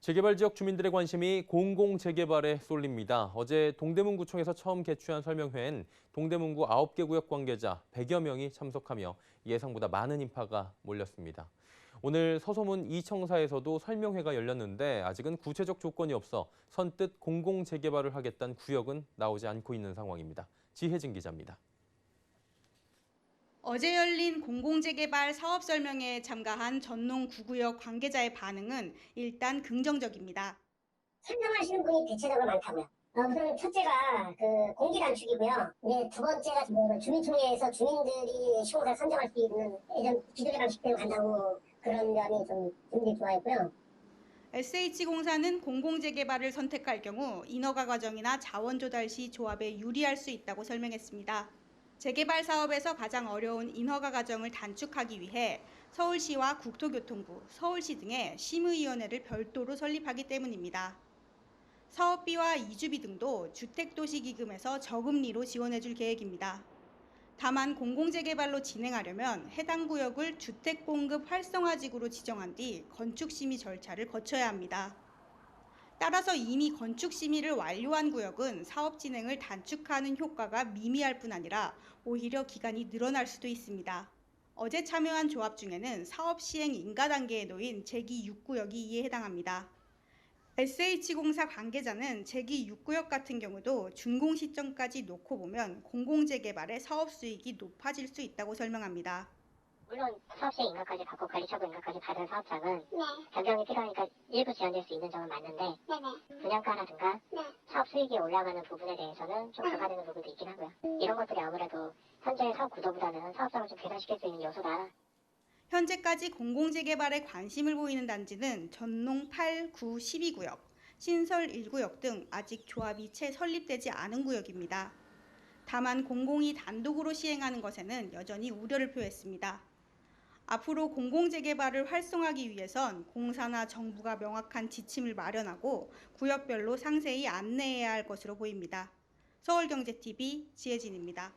재개발 지역 주민들의 관심이 공공 재개발에 쏠립니다. 어제 동대문구청에서 처음 개최한 설명회엔 동대문구 9개 구역 관계자 100여 명이 참석하며 예상보다 많은 인파가 몰렸습니다. 오늘 서소문 이청사에서도 설명회가 열렸는데 아직은 구체적 조건이 없어 선뜻 공공 재개발을 하겠다는 구역은 나오지 않고 있는 상황입니다. 지혜진 기자입니다. 어제 열린 공공재개발 사업 설명회에 참가한 전농 9구역 관계자의 반응은 일단 긍정적입니다. 설명하시는 분이 대체적으로 많다고요. 어, 우선 첫째가 그 공기 단축이고요. 이제 두 번째가 뭐 주민총회에서 주민들이 시공사 선정할 수 있는 예전 기존의 방식대로 간다고 그런 면이 좀 굉장히 좋아했고요. SH공사는 공공재개발을 선택할 경우 인허가 과정이나 자원 조달 시 조합에 유리할 수 있다고 설명했습니다. 재개발 사업에서 가장 어려운 인허가 과정을 단축하기 위해 서울시와 국토교통부, 서울시 등의 심의위원회를 별도로 설립하기 때문입니다. 사업비와 이주비 등도 주택도시기금에서 저금리로 지원해줄 계획입니다. 다만 공공재개발로 진행하려면 해당 구역을 주택공급 활성화지구로 지정한 뒤 건축심의 절차를 거쳐야 합니다. 따라서 이미 건축 심의를 완료한 구역은 사업 진행을 단축하는 효과가 미미할 뿐 아니라 오히려 기간이 늘어날 수도 있습니다. 어제 참여한 조합 중에는 사업 시행 인가 단계에 놓인 제기 6구역이 이에 해당합니다. SH공사 관계자는 제기 6구역 같은 경우도 준공 시점까지 놓고 보면 공공재개발의 사업 수익이 높아질 수 있다고 설명합니다. 물론 사업시행 인가까지 받고 관리처분 인가까지 받은 사업장은 네, 변경이 필요하니까 일부 지연될 수 있는 점은 맞는데 네네. 분양가라든가 네. 사업 수익이 올라가는 부분에 대해서는 좀 강화되는 부분도 있긴 하고요. 이런 것들이 아무래도 현재의 사업 구도보다는 사업성을 좀 개선시킬 수 있는 요소다. 현재까지 공공재개발에 관심을 보이는 단지는 전농 8, 9, 12구역, 신설 1구역 등 아직 조합이 채 설립되지 않은 구역입니다. 다만 공공이 단독으로 시행하는 것에는 여전히 우려를 표했습니다. 앞으로 공공재개발을 활성화하기 위해선 공사나 정부가 명확한 지침을 마련하고 구역별로 상세히 안내해야 할 것으로 보입니다. 서울경제TV 지혜진입니다.